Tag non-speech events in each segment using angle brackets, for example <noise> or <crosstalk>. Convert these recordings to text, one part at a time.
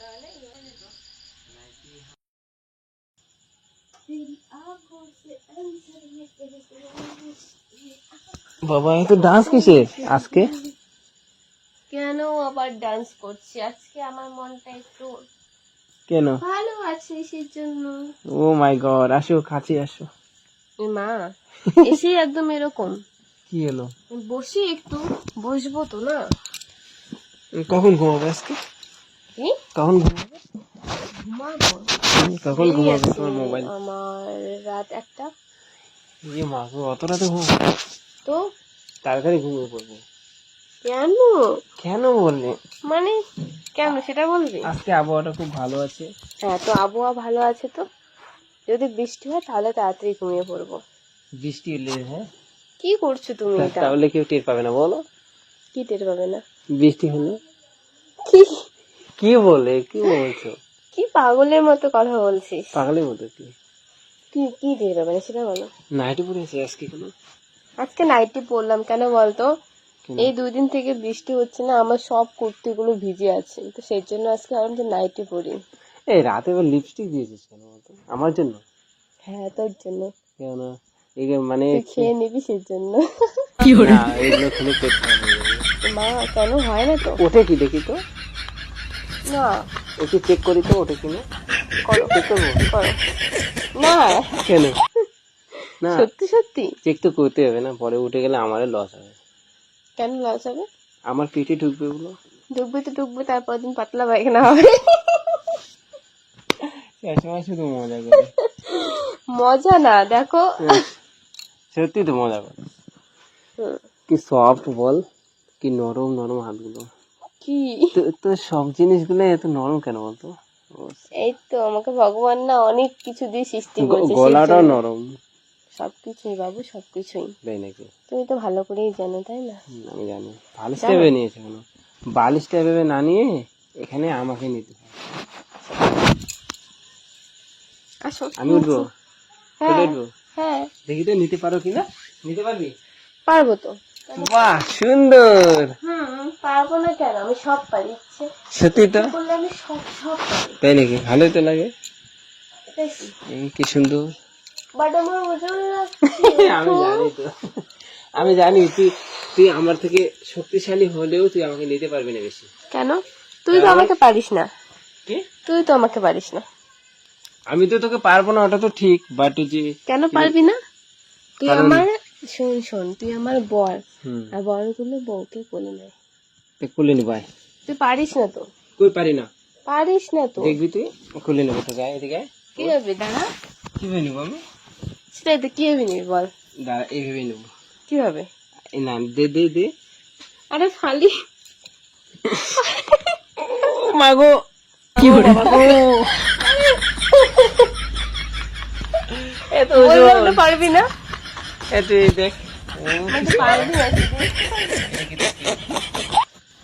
তাহলে বাবা এত ডান্স কিসের? আজকে? কেন আবার ডান্স করছি? আজকে আমার মনটা একটু কেন? ভালো আছে সেই জন্য। ও মাই গড আসো কাছে আসো। মা <laughs> এসে একদম এরকম। কি হলো? বসি একটু বসবো তো না? কখন ঘুমাবে আজকে? কখন ঘুমাবে? কখন ঘুমাবে তোমার মোবাইল আমার রাত একটা। ইয়ে মা গো, অত রাতে ঘুমাবে তো? তাড়াতাড়ি ঘুমিয়ে পড়ব। কেন? কেন বললে? মানে কেন সেটা বলবি? আজকে আবহাওয়াটা খুব ভালো আছে। হ্যাঁ তো আবহাওয়া ভালো আছে তো? যদি বৃষ্টি হয় তাহলে তাড়াতাড়ি ঘুমিয়ে পড়ব। বৃষ্টি এলে হ্যাঁ? কি করছ তুমি এটা? তাহলে কেউ টের পাবে না বলো। কি টের পাবে না? বৃষ্টি হলে? কি? কি বলে কি বলছো? কি পাগলের মতো কথা বলছিস? পাগলের মতো কি? কি কি টের পাবে না সেটা বলো। নাইটি পরেছে আজকে কোনো? আজকে নাইটি পরলাম কেন বলতো? এই দুই দিন থেকে বৃষ্টি হচ্ছে না আমার সব কুর্তিগুলো ভিজে আছে তো সেই জন্য আজকে ভাবলাম যে নাইটি পরি। এই রাতে এবার লিপস্টিক দিয়েছিস কেন বলতো? আমার জন্য? হ্যাঁ তোর জন্য। কেন? মানে খেয়ে নিবি সেই জন্য। না, এগুলো খেলে পেট। মা কেন? হয় না তো। ওঠে কি দেখি তো? না। একটু চেক করি তো ওঠে কিনা। করো চেক করব করো। না। কেন? না। সত্যি সত্যি? চেক তো করতে হবে না পরে উঠে গেলে আমারও লস হবে। কেন লস হবে? আমার পেটে ঢুকবে ওগুলো ডুববে তো ঢুকবে তারপর দিন পাতলা পায়খানা হবে। সবসময় শুধু মজা করে। মজা না দেখো। হ্যাঁ, সত্যি তো মজা করে। কি সফট বল কি নরম নরম হাতগুলো। কি? সব জিনিসগুলো এত নরম কেন বলতো? এই তো আমাকে ভগবান না অনেক কিছু দিয়ে সৃষ্টি করেছে গলাটাও নরম। সবকিছুই বাবু সবকিছুই। তাই নাকি? তুমি তো ভালো করেই জানো তাই না? আমি জানি। বালিশটা ভেবে নিয়েছে কেন? বালিশটা ভেবে না নিয়ে এখানে আমাকে নিতে আসো আমি উঠবো? হ্যাঁ উঠবো? হ্যাঁ। দেখি তো নিতে পারো কিনা? নিতে পারবি? পারব তো। বাহ সুন্দর। হুম। পারব না কেন? আমি সব পারি ইচ্ছে। সত্যি তো? করলে আমি সব সব পারি। তাই নাকি? ভালোই তো লাগে। কি সুন্দর। বাট আমার ওজন <laughs> আমি জানি তো। আমি জানি তুই তুই আমার থেকে শক্তিশালী হলেও তুই আমাকে নিতে পারবি না বেশি। কেন? তুই তো আমাকে পারিস না। কি? তুই তো আমাকে পারিস না। আমি তো তোকে পারব না ওটা তো ঠিক বাট যে কেন পারবি না? তুই আমার শোন শোন তুই আমার বর। আর বরগুলো বউকে কোলে নেয়। তো খুলে নি ভাই তুই পারিস না তো। কই পারি না? পারিস না তো। দেখবি তুই? খুলে নেব তো গায়ে এদিকে কি হবে দাঁড়া। কীভাবে নেব আমি? সেটাই তো কি হবে নিবি বল। দাঁড়া এইভাবে নেব। কি হবে এই না দে দে দে। আরে ফালি মাগো। কি করে এত পারবি না। এত দেখ। পারবি না।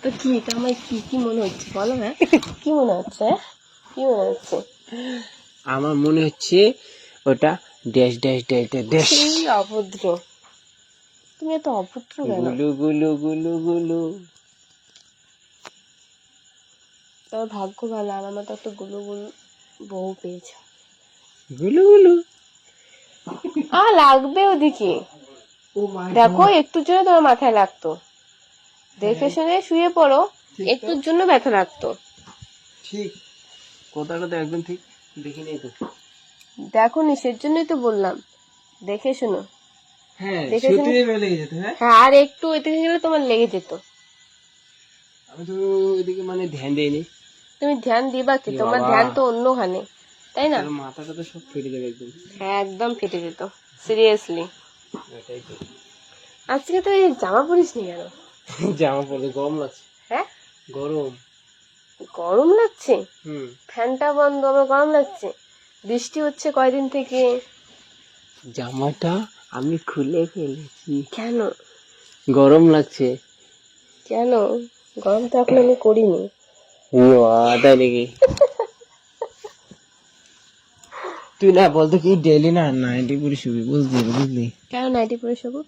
তো কি এটা আমার কি কি মনে হচ্ছে বলো না কি মনে হচ্ছে? হ্যাঁ? কি মনে হচ্ছে? আমার মনে হচ্ছে ওটা dash dash dash dash dash. অভদ্র। তুমি এত অভদ্র কেন? গুলু গুলু গুলু গুলু। তোমার ভাগ্য ভালো আমার মতো একটা গুলো গুলো বউ পেয়েছ। গুলু গুলু। আ লাগবে ওদিকে। দেখো একটুর জন্য তোমার মাথায় লাগতো। দেখে শুনে শুয়ে পড়ো একটুর জন্য ব্যথা লাগতো। ঠিক। কথাটা তো একদম ঠিক। দেখি নেই তো। দেখো নিষের জন্যই তো বললাম। দেখে শুনো। হ্যাঁ দেখে সত্যি লেগে যেত হ্যাঁ? হ্যাঁ আর একটু এদিকে গেলে তোমার লেগে যেত। আমি তো ওইদিকে মানে ধ্যান দেইনি। তুমি ধ্যান দিবা কি? তোমার ধ্যান তো অন্যখানে তাই না? মাথাটা তো সব ফেটে যাবে একদম। হ্যাঁ একদম ফেটে যেত। সিরিয়াসলি আজকে তো এই জামা পরিস নি কেন? জামা পড়লে গরম লাগছে। হ্যাঁ? গরম। গরম লাগছে? হুম। ফ্যানটা বন্ধ আমার গরম লাগছে? বৃষ্টি হচ্ছে কয়দিন থেকে? জামাটা আমি খুলে ফেলেছি। কেন? গরম লাগছে। কেন? গরম তো এখন আমি করিনি। তাই নাকি? তুই না বলতো কি ডেলি না নাইটি পরে শুবি বুঝলি বুঝলি? কেন নাইটি পরে শোবো?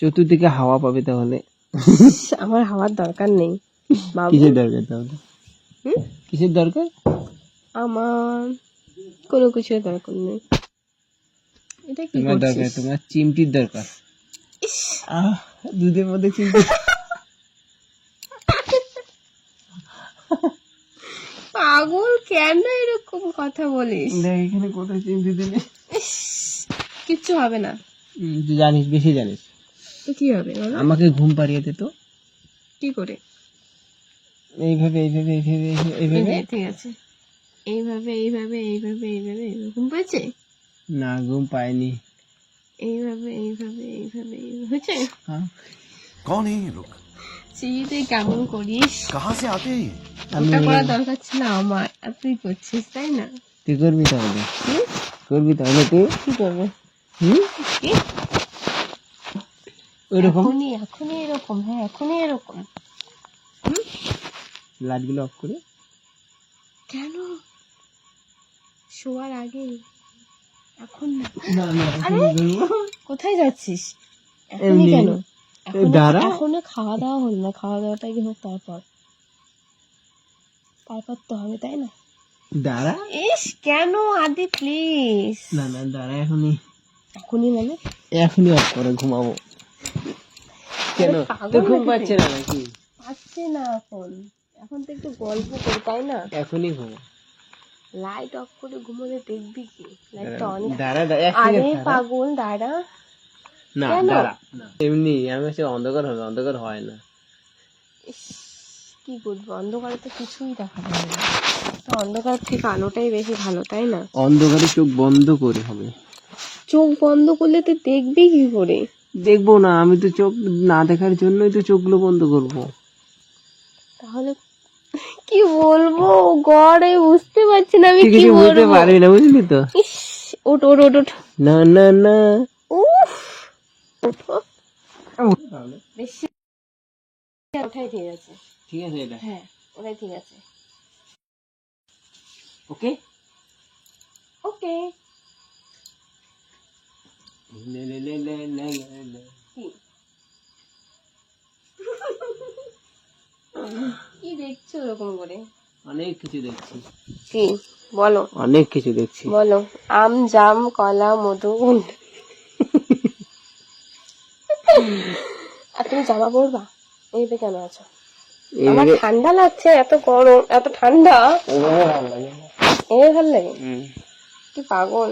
চতুর্দিকে হাওয়া পাবে তাহলে? <laughs> আমার হাওয়ার দরকার নেই বাবু। কিসের দরকার তাহলে? হুম? কিসের দরকার? আমার কোনো কিছু দরকার নেই। এটা কি তোমার দরকার করছিস? তোমার চিমটির দরকার। আহ দুধের মধ্যে চিমটি। <laughs> পাগল কেন এরকম কথা বলিস? দেখ এখানে কোথায় চিমটি দিলে? কিচ্ছু হবে না। তুই জানিস বেশি জানিস। কি হবে আমাকে ঘুম পাড়িয়ে দিত কি করে? এইভাবে এইভাবে এইভাবে এইভাবে। ঠিক আছে এইভাবে এইভাবে এইভাবে এইভাবে ঘুম পেয়েছে না ঘুম পাইনি। এইভাবে এইভাবে এইভাবে হয়েছে? কোন এই লোক চিড়িতে কেমন করিস? কাহা সে আতে ওটা করা দরকার ছিল আমার। আর তুই করছিস তাই না? তুই করবি তাহলে। করবি তাহলে তুই? কি করব? হুম? কি? ওইরকম এখনই এখনই এরকম হ্যাঁ এখনই এরকম লাইটগুলো অফ করে কেন শোয়ার আগে এখন না আরে কোথায় যাচ্ছিস এখনই এমনি। কেন দাঁড়া। এখনও খাওয়া দাওয়া হলো না খাওয়া দাওয়াটা কি হোক তারপর তারপর তো হবে তাই না দাঁড়া ইস কেন আদি প্লিজ না না দাঁড়া এখনই এখনই মানে এখনই অফ করে ঘুমাবো কেন? তোর ঘুম পাচ্ছে না নাকি? পাচ্ছে না এখন। এখন তো একটু গল্প করি তাই না? এখনই ঘুমো। লাইট অফ করে ঘুমোলে দেখবি কি? লাইটটা অন দাঁড়া দাঁড়া আরে পাগল দাঁড়া। না দাঁড়া। এমনি আমি হচ্ছে অন্ধকার হবে অন্ধকার হয় না। কি করব অন্ধকারে তো কিছুই দেখা যাবে না। তো অন্ধকার থেকে আলোটাই বেশি ভালো তাই না? অন্ধকারে চোখ বন্ধ করে হবে। চোখ বন্ধ করলে তুই দেখবি কি করে? দেখব না আমি তো চোখ না দেখার জন্যই তো চোখগুলো বন্ধ করব। তাহলে কি বলব? গড়ে বুঝতে পারছি না আমি কি কিছু বুঝতে বলব পারবি না বুঝলি তো? ওট ওট ওট ওট না না না। উফ। বেশি ওঠাই ঠিক আছে। ঠিক আছে এটা। হ্যাঁ ওটাই ঠিক আছে। ওকে? ওকে। লে লে লে লে লে লে লে। কি কি দেখছ ওরকম করে? অনেক কিছু দেখছি। কি? বলো। অনেক কিছু দেখছি। বলো। আম জাম কলা মধু আর তুমি জামা পরবা? এইভাবে কেন আছো? আমার ঠান্ডা লাগছে এত গরম এত ঠান্ডা। এইভাবে ভালো লাগে। ভালো কি পাগল?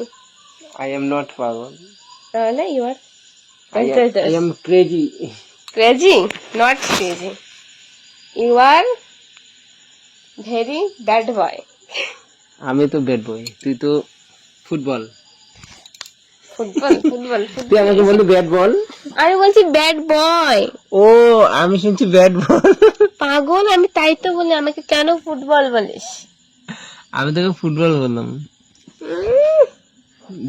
আই এম নট পাগল। তাহলে you are I am crazy crazy not crazy you are very bad boy. আমি তো ব্যাট বয় তুই তো ফুটবল। ফুটবল ফুটবল তুই আমাকে বললি ব্যাট বল আমি বলছি ব্যাড বয় ও আমি শুনছি ব্যাট বল পাগল আমি তাই তো বলি আমাকে কেন ফুটবল বলিস? আমি তোকে ফুটবল বললাম।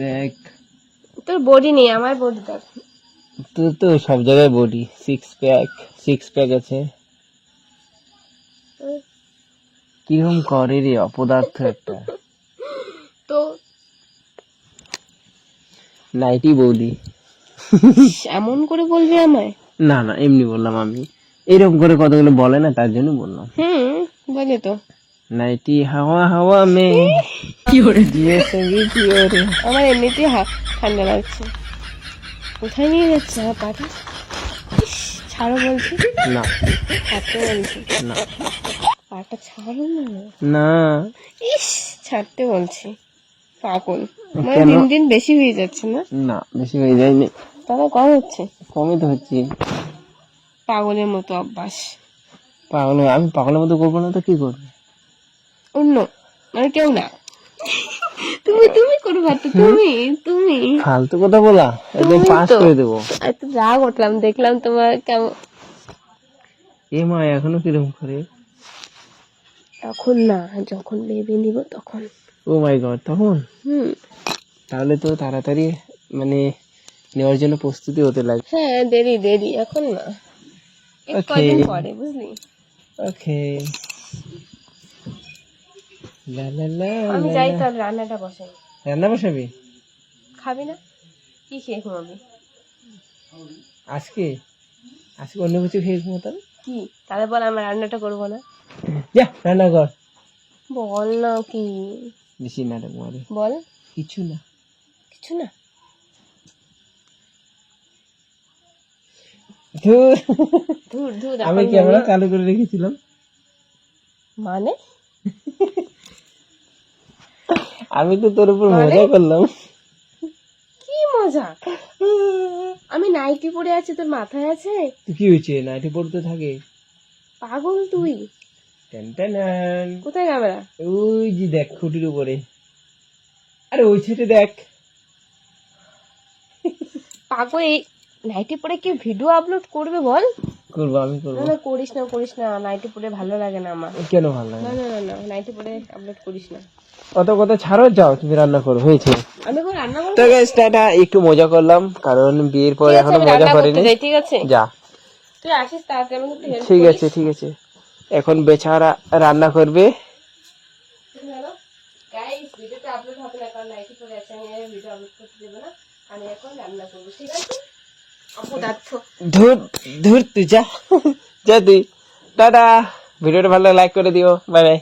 দেখ। তোর বডি নেই আমার বডি দেখ। তোর তো সব জায়গায় body six pack six pack আছে। কীরকম করে রে অপদার্থ একটা? তো নাইটি বৌদি। এমন করে বলবি আমায়? না না এমনি বললাম আমি। এরকম করে কতগুলো বলে না তার জন্য বললাম। হুম বলে তো। নাইটি হাওয়া হাওয়া মে। কি ওরে? দিয়ে সঙ্গী কি ওরে। আমার এমনিতেই ঠান্ডা লাগছে। কোথায় নিয়ে যাচ্ছে আমার পাটা ছাড়ো বলছি। না। ছাড়তে বলছি। না। পাটা ছাড়ো না। ইস ছাড়তে বলছি। পাগল। মানে দিন দিন বেশি হয়ে যাচ্ছে না? না বেশি হয়ে যায়নি। তাহলে কম হচ্ছে? কমই তো হচ্ছে। পাগলের মতো অভ্যাস। পাগল আমি পাগলের মতো করব না তো কি করব? অন্য। মানে কেউ না। তুমি তুমি করবা তো তুমি তুমি। ফালতু কথা বলা। একদম পাস করে দেবো। এত রাগ উঠলাম দেখলাম তোমার কেমন এ মা এখনও কীরকম করে? তখন না যখন বেবি নিব তখন। ও মাই গড তখন? হুম। তাহলে তো তাড়াতাড়ি মানে নেওয়ার জন্য প্রস্তুতি হতে লাগে হ্যাঁ দেরি দেরি এখন না। Okay. পরে বুঝলি? ওকে লা লা লা আমি যাই। তার রান্নাটা বসাই। রান্না বসাবি? খাবি না? কি খেয়ে ঘুমাবি? আজকে? আজকে অন্য কিছু খেয়ে ঘুমো তাহলে কি? তাহলে বল আমার রান্নাটা করব না? যা রান্না কর। বল না কি? বেশি নাটক মারে বল। কিছু না। কিছু না? ধুর, ধুর ধুর আমি ক্যামেরা চালু করে রেখেছিলাম? মানে? আমি তো তোর উপর মানে? মজা করলাম। মজা। আমি নাইটি পরে আছি তোর মাথায় আছে? কি হয়েছে? নাইটি পড়তে থাকে? পাগল তুই। কোথায় ক্যামেরা? ওই যে দেখ খুঁটির উপরে। আরে ওই ছেটে দেখ। পাগল এই নাইটি পরে কি ভিডিও আপলোড করবে বল? করব আমি করব। না করিস না করিস না নাইটি পরে ভালো লাগে না আমার। কেন ভালো লাগে না? না না না নাইটি পরে আপলোড করিস না। অত কথা ছাড়ো যাও তুমি রান্না করো হয়েছে। আমি রান্না করব। তো গাইস এটা একটু মজা করলাম কারণ বিয়ের পর এখনও মজা করিনি। ঠিক আছে? যা। তুই আসিস তাড়াতাড়ি আমাকে একটু হেল্প ঠিক আছে ঠিক আছে। এখন বেচারা রান্না করবে। গাইস ভিডিওটা আপলোড হবে না কারণ নাইটি পরে আছে আমি ভিডিও আপলোড করতে দেবো না। আমি এখন রান্না করব ঠিক আছে? অপদার্থ। ধুর ধুর তুই যা যা তুই টাটা। ভিডিওটা ভালো লাইক করে দিও। Bye bye